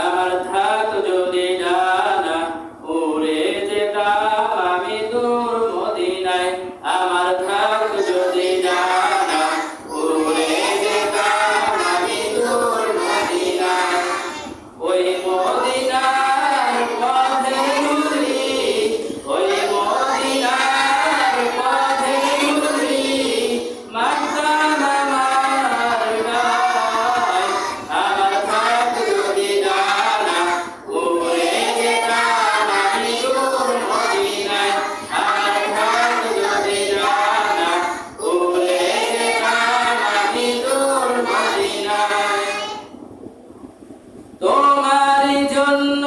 আমার ধাত যদি তোমার জন্য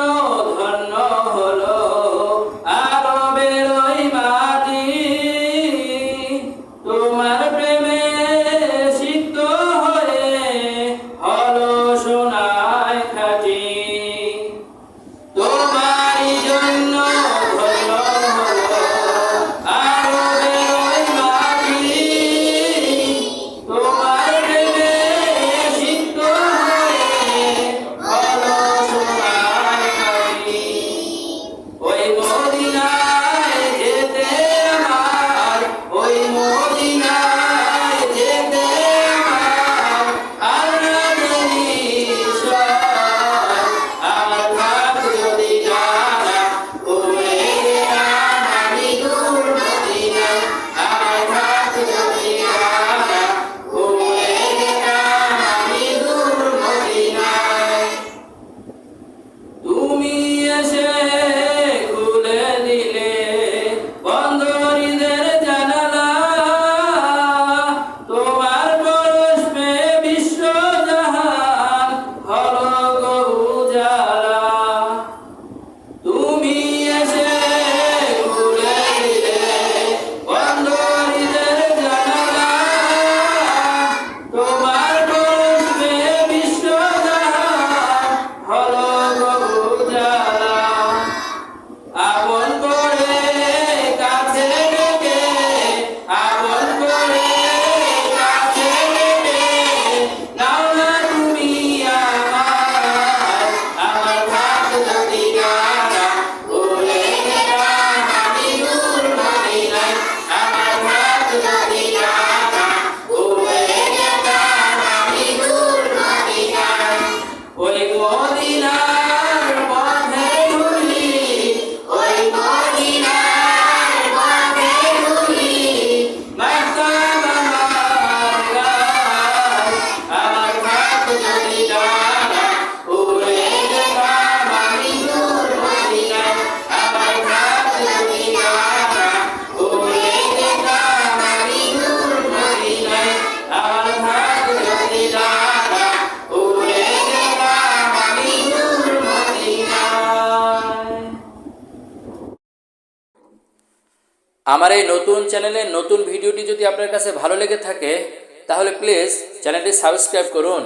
আমার এই নতুন চ্যানেলের নতুন ভিডিওটি যদি আপনার কাছে ভালো লেগে থাকে, তাহলে প্লিজ চ্যানেলটি সাবস্ক্রাইব করুন।